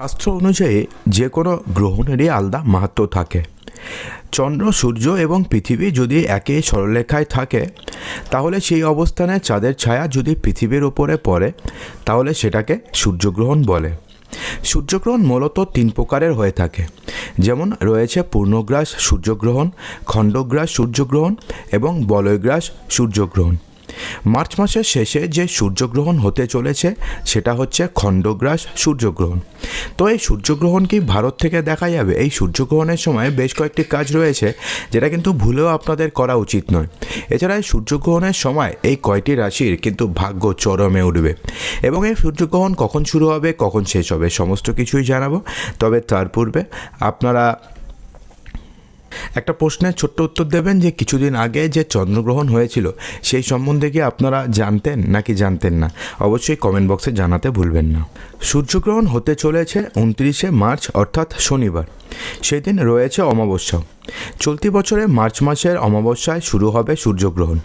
শাস্ত্র অনুযায়ী যে কোনো গ্রহণেরই আলাদা মাহাত্ম থাকে। চন্দ্র, সূর্য এবং পৃথিবী যদি একই সরলরেখায় থাকে, তাহলে সেই অবস্থানে চাঁদের ছায়া যদি পৃথিবীর উপরে পড়ে, তাহলে সেটাকে সূর্যগ্রহণ বলে। সূর্যগ্রহণ মূলত তিন প্রকারের হয়ে থাকে। যেমন রয়েছে পূর্ণগ্রাস সূর্যগ্রহণ, খণ্ডগ্রাস সূর্যগ্রহণ এবং বলয়গ্রাস সূর্যগ্রহণ। মার্চ মাসের শেষে যে সূর্যগ্রহণ হতে চলেছে, সেটা হচ্ছে খণ্ডগ্রাস সূর্যগ্রহণ। তো এই সূর্যগ্রহণ কি ভারত থেকে দেখা যাবে? এই সূর্যগ্রহণের সময় বেশ কয়েকটি কাজ রয়েছে, যেটা কিন্তু ভুলেও আপনাদের করা উচিত নয়। এছাড়া এই সূর্যগ্রহণের সময় এই কয়টি রাশির কিন্তু ভাগ্য চরমে উঠবে। এবং এই সূর্যগ্রহণ কখন শুরু হবে, কখন শেষ হবে, সমস্ত কিছুই জানাব। তবে তার পূর্বে আপনারা একটা প্রশ্নের ছোট্ট উত্তর দেবেন যে কিছুদিন আগে যে চন্দ্রগ্রহণ হয়েছিল, সেই সম্বন্ধে কি আপনারা জানতেন নাকি জানতেন না? অবশ্যই কমেন্ট বক্সে জানাতে ভুলবেন না। সূর্যগ্রহণ হতে চলেছে উনত্রিশে মার্চ, অর্থাৎ শনিবার। সেই দিন রয়েছে অমাবস্যা। চলতি বছরে মার্চ মাসের অমাবস্যায় শুরু হবে সূর্যগ্রহণ।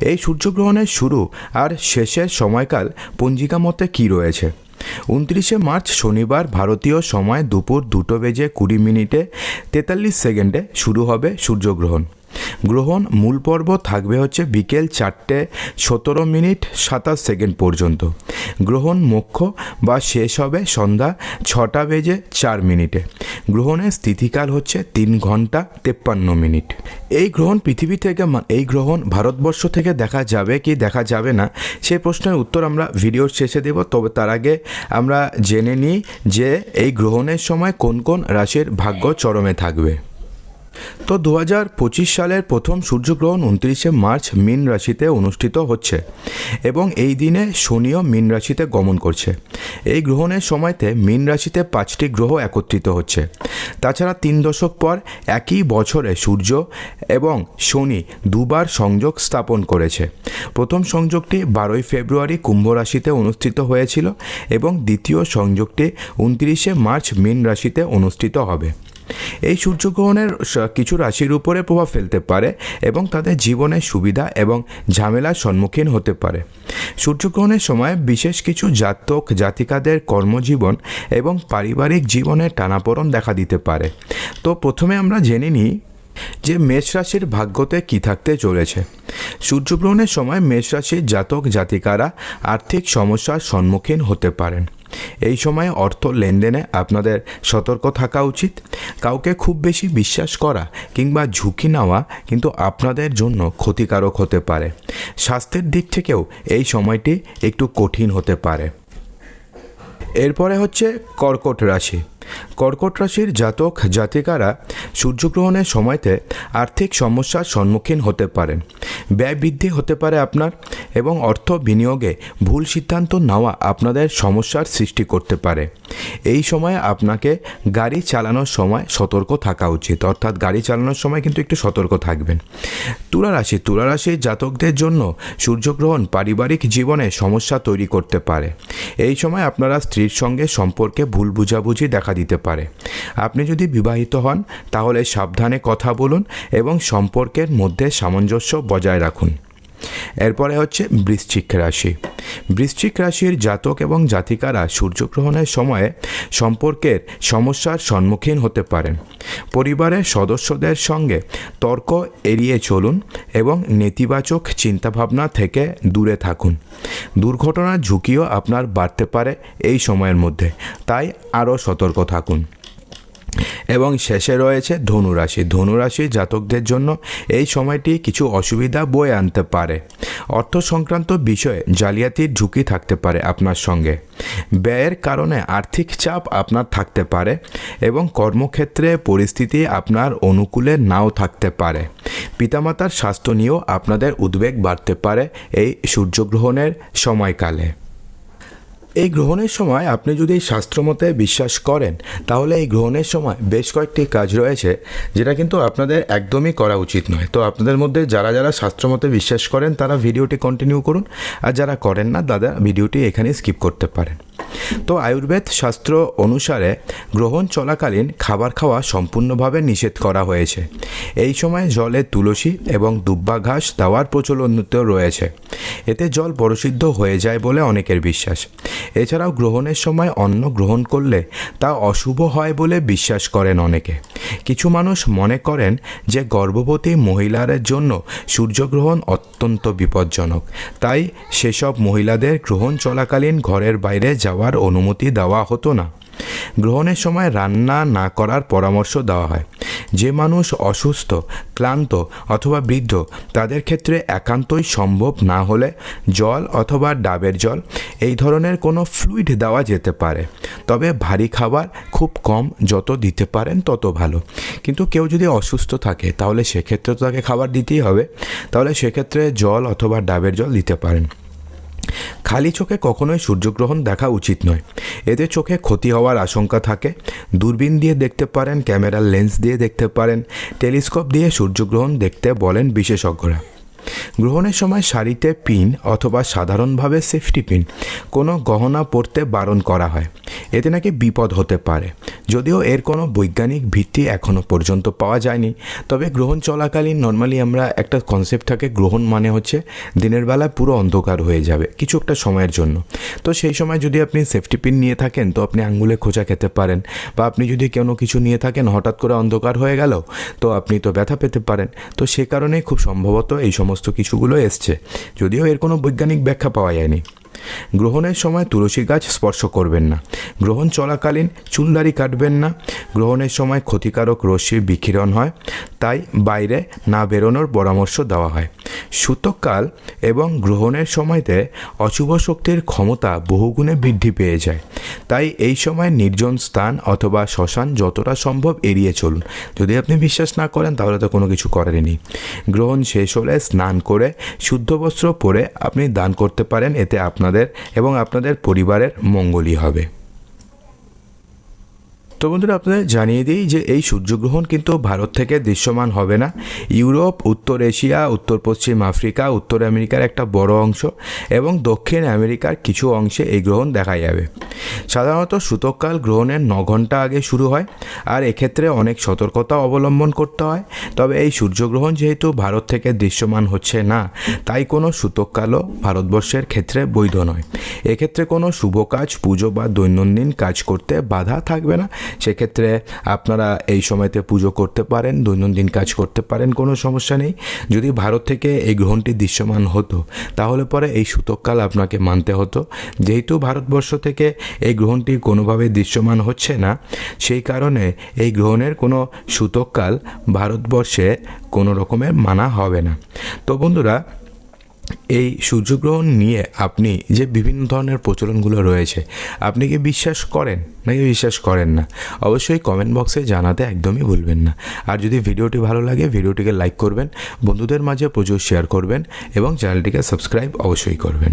এই সূর্যগ্রহণের শুরু আর শেষের সময়কাল পঞ্জিকা মতে কী রয়েছে? উনত্রিশে মার্চ শনিবার ভারতীয় সময় দুপুর দুটো বেজে কুড়ি মিনিটে তেতাল্লিশ সেকেন্ডে শুরু হবে সূর্যগ্রহণ। গ্রহণ মূল পর্ব থাকবে হচ্ছে বিকেল চারটে সতেরো মিনিট সাতাশ সেকেন্ড পর্যন্ত। গ্রহণ মুখ্য বা শেষ হবে সন্ধ্যা ছটা বেজে চার মিনিটে। গ্রহণের স্থিতিকাল হচ্ছে তিন ঘণ্টা তেপ্পান্ন মিনিট। এই গ্রহণ পৃথিবী থেকে এই গ্রহণ ভারতবর্ষ থেকে দেখা যাবে কি দেখা যাবে না সেই প্রশ্নের উত্তর আমরা ভিডিওর শেষে দেব। তবে তার আগে আমরা জেনে নিই যে এই গ্রহণের সময় কোন কোন রাশির ভাগ্য চরমে থাকবে। তো দু হাজার পঁচিশ সালের প্রথম সূর্যগ্রহণ উনত্রিশে মার্চ মীন রাশিতে অনুষ্ঠিত হচ্ছে এবং এই দিনে শনিও মীন রাশিতে গমন করছে। এই গ্রহণের সময়তে মীন রাশিতে পাঁচটি গ্রহ একত্রিত হচ্ছে। তাছাড়া তিন দশক পর একই বছরে সূর্য এবং শনি দুবার সংযোগ স্থাপন করেছে। প্রথম সংযোগটি বারোই ফেব্রুয়ারি কুম্ভ রাশিতে অনুষ্ঠিত হয়েছিল এবং দ্বিতীয় সংযোগটি উনত্রিশে মার্চ মীন রাশিতে অনুষ্ঠিত হবে। এই সূর্যগ্রহণের কিছু রাশির উপরে প্রভাব ফেলতে পারে এবং তাদের জীবনে সুবিধা এবং ঝামেলার সম্মুখীন হতে পারে। সূর্যগ্রহণের সময় বিশেষ কিছু জাতক, জাতিকাদের কর্মজীবন এবং পারিবারিক জীবনে টানাপোড়ন দেখা দিতে পারে। তো প্রথমে আমরা জেনে নিই যে মেষ রাশির ভাগ্যতে কী থাকতে চলেছে। সূর্যগ্রহণের সময় মেষ রাশির জাতক, জাতিকারা আর্থিক সমস্যার সম্মুখীন হতে পারেন। এই সময়ে অর্থ লেনদেনে আপনাদের সতর্ক থাকা উচিত। কাউকে খুব বেশি বিশ্বাস করা কিংবা ঝুঁকি নেওয়া কিন্তু আপনাদের জন্য ক্ষতিকারক হতে পারে। স্বাস্থ্যের দিক থেকেও এই সময়টি একটু কঠিন হতে পারে। এরপরে হচ্ছে কর্কট রাশি। কর্কট রাশির জাতক, জাতিকারা সূর্যগ্রহণের সময়তে আর্থিক সমস্যার সম্মুখীন হতে পারেন। ব্যয় বৃদ্ধি হতে পারে আপনার এবং অর্থ বিনিয়োগে ভুল সিদ্ধান্ত নেওয়া আপনাদের সমস্যার সৃষ্টি করতে পারে। এই সময়ে আপনাকে গাড়ি চালানোর সময় সতর্ক থাকা উচিত। অর্থাৎ গাড়ি চালানোর সময় কিন্তু একটু সতর্ক থাকবেন। তুলা রাশি, তুলা রাশির জাতকদের জন্য সূর্যগ্রহণ পারিবারিক জীবনে সমস্যা তৈরি করতে পারে। এই সময় আপনারা স্ত্রীর সঙ্গে সম্পর্কে ভুল বুঝাবুঝি দেখা দিতে পারে। আপনি যদি বিবাহিত হন, তাহলে সাবধানে কথা বলুন এবং সম্পর্কের মধ্যে সামঞ্জস্য বজায় রাখুন। এরপরে হচ্ছে বৃশ্চিক রাশি। বৃশ্চিক রাশির জাতক এবং জাতিকারা সূর্যগ্রহণের সময়ে সম্পর্কের সমস্যার সম্মুখীন হতে পারেন। পরিবারের সদস্যদের সঙ্গে তর্ক এড়িয়ে চলুন এবং নেতিবাচক চিন্তাভাবনা থেকে দূরে থাকুন। দুর্ঘটনার ঝুঁকিও আপনার বাড়তে পারে এই সময়ের মধ্যে। তাই আরও সতর্ক থাকুন। এবং শেষে রয়েছে ধনুরাশি। ধনুরাশি জাতকদের জন্য এই সময়টি কিছু অসুবিধা বয়ে আনতে পারে। অর্থ সংক্রান্ত বিষয়ে জালিয়াতির ঝুঁকি থাকতে পারে আপনার সঙ্গে। ব্যয়ের কারণে আর্থিক চাপ আপনার থাকতে পারে এবং কর্মক্ষেত্রে পরিস্থিতি আপনার অনুকূলে নাও থাকতে পারে। পিতামাতার স্বাস্থ্য নিয়েও আপনাদের উদ্বেগ বাড়তে পারে এই সূর্যগ্রহণের সময়কালে। এই গ্রহণের সময় আপনি যদি শাস্ত্রমতে বিশ্বাস করেন, তাহলে এই গ্রহণের সময় বেশ কয়েকটি কাজ রয়েছে, যেটা কিন্তু আপনাদের একদমই করা উচিত নয়। তো আপনাদের মধ্যে যারা যারা শাস্ত্রমতে বিশ্বাস করেন, তারা ভিডিওটি কন্টিনিউ করুন, আর যারা করেন না, দাদা, ভিডিওটি এখানে স্কিপ করতে পারেন। তো আয়ুর্বেদ শাস্ত্র অনুসারে গ্রহণ চলাকালীন খাবার খাওয়া সম্পূর্ণভাবে নিষেধ করা হয়েছে। এই সময় জলে তুলসী এবং দুব্বা ঘাস দেওয়ার প্রচলিত রয়েছে। এতে জল পরিশুদ্ধ হয়ে যায় বলে অনেকের বিশ্বাস। এছাড়াও গ্রহণের সময় অন্ন গ্রহণ করলে তা অশুভ হয় বলে বিশ্বাস করেন অনেকে। কিছু মানুষ মনে করেন যে গর্ভবতী মহিলাদের জন্য সূর্যগ্রহণ অত্যন্ত বিপজ্জনক। তাই সেসব মহিলাদের গ্রহণ চলাকালীন ঘরের বাইরে যাওয়ার অনুমতি দেওয়া হতো না। গ্রহণের সময় রান্না না করার পরামর্শ দেওয়া হয়। যে মানুষ অসুস্থ, ক্লান্ত অথবা বৃদ্ধ, তাদের ক্ষেত্রে একান্তই সম্ভব না হলে জল অথবা ডাবের জল, এই ধরনের কোনো ফ্লুইড দেওয়া যেতে পারে। তবে ভারী খাবার খুব কম, যত দিতে পারেন তত ভালো। কিন্তু কেউ যদি অসুস্থ থাকে, তাহলে সেক্ষেত্রে তো তাকে খাবার দিতেই হবে। তাহলে সেক্ষেত্রে জল অথবা ডাবের জল দিতে পারেন। খালি চোখে কখনোই সূর্যগ্রহণ দেখা উচিত নয়। এতে চোখে ক্ষতি হওয়ার আশঙ্কা থাকে। দূরবীন দিয়ে দেখতে পারেন, ক্যামেরার লেন্স দিয়ে দেখতে পারেন, টেলিস্কোপ দিয়ে সূর্যগ্রহণ দেখতে বলেন বিশেষজ্ঞরা। গ্রহণের সময় শাড়িতে পিন অথবা সাধারণভাবে সেফটি পিন কোনো গহনা পরতে বারণ করা হয়। এতে নাকি বিপদ হতে পারে। যদিও এর কোনো বৈজ্ঞানিক ভিত্তি এখনও পর্যন্ত পাওয়া যায়নি, তবে গ্রহণ চলাকালীন নর্মালি আমরা একটা কনসেপ্ট থাকে, গ্রহণ মানে হচ্ছে দিনের বেলা পুরো অন্ধকার হয়ে যাবে, কিছু একটা সময়ের জন্য। তো সেই সময় যদি আপনি সেফটি পিন নিয়ে থাকেন, তো আপনি আঙ্গুলে খোঁচা খেতে পারেন, বা আপনি যদি কোনো কিছু নিয়ে থাকেন, হঠাৎ করে অন্ধকার হয়ে গেল, তো আপনি তো ব্যথা পেতে পারেন। তো সে কারণেই খুব সম্ভবত এই সমস্ত কিছুগুলো এসছে, যদিও এর কোনো বৈজ্ঞানিক ব্যাখ্যা পাওয়া যায়নি। গ্রহণের সময় তুলসী গাছ স্পর্শ করবেন না। গ্রহণ চলাকালীন চুলদারি কাটবেন না। গ্রহণের সময় ক্ষতিকারক রশ্মি বিকিরণ হয়। তাই বাইরে না বেরোনোর পরামর্শ দেওয়া হয়। সূতককাল এবং গ্রহণের সময়তে অশুভ শক্তির ক্ষমতা বহুগুণে বৃদ্ধি পেয়ে যায়। তাই এই সময় নির্জন স্থান অথবা শ্মশান যতটা সম্ভব এড়িয়ে চলুন। যদি আপনি বিশ্বাস না করেন, তাহলে তো কোনো কিছু করারই গ্রহণ শেষ হলে স্নান করে, শুদ্ধ বস্ত্র পরে আপনি দান করতে পারেন, এতে আপনাদের এবং আপনাদের পরিবারের মঙ্গলই হবে। তো বন্ধুরা, আপনাদের জানিয়ে দিই যে এই সূর্যগ্রহণ কিন্তু ভারত থেকে দৃশ্যমান হবে না। ইউরোপ, উত্তর এশিয়া, উত্তর পশ্চিম আফ্রিকা, উত্তর আমেরিকার একটা বড় অংশ এবং দক্ষিণ আমেরিকার কিছু অংশে এই গ্রহণ দেখা যাবে। সাধারণত সূতককাল গ্রহণের ন ঘণ্টা আগে শুরু হয়, আর এক্ষেত্রে অনেক সতর্কতা অবলম্বন করতে হয়। তবে এই সূর্যগ্রহণ যেহেতু ভারত থেকে দৃশ্যমান হচ্ছে না, তাই কোনো সূতককালও ভারতবর্ষের ক্ষেত্রে বৈধ নয়। এক্ষেত্রে কোনো শুভ কাজ, পুজো বা দৈনন্দিন কাজ করতে বাধা থাকবে না। সেক্ষেত্রে আপনারা এই সময়তে পুজো করতে পারেন, দৈনন্দিন কাজ করতে পারেন, কোনো সমস্যা নেই। যদি ভারত থেকে এই গ্রহণটি দৃশ্যমান হতো, তাহলে পরে এই সূতককাল আপনাকে মানতে হতো। যেহেতু ভারতবর্ষ থেকে এই গ্রহণটি কোনোভাবে দৃশ্যমান হচ্ছে না। সেই কারণে এই গ্রহণের কোনো সূতককাল ভারতবর্ষে কোনো রকমের মানা হবে না। তো বন্ধুরা, এই সূর্যগ্রহণ নিয়ে আপনি যে বিভিন্ন ধরনের প্রচলনগুলো রয়েছে, আপনি কি বিশ্বাস করেন নাকি বিশ্বাস করেন না? অবশ্যই কমেন্ট বক্সে জানাতে একদমই ভুলবেন না। আর যদি ভিডিওটি ভালো লাগে, ভিডিওটিকে লাইক করবেন, বন্ধুদের মাঝে প্রচুর শেয়ার করবেন এবং চ্যানেলটিকে সাবস্ক্রাইব অবশ্যই করবেন।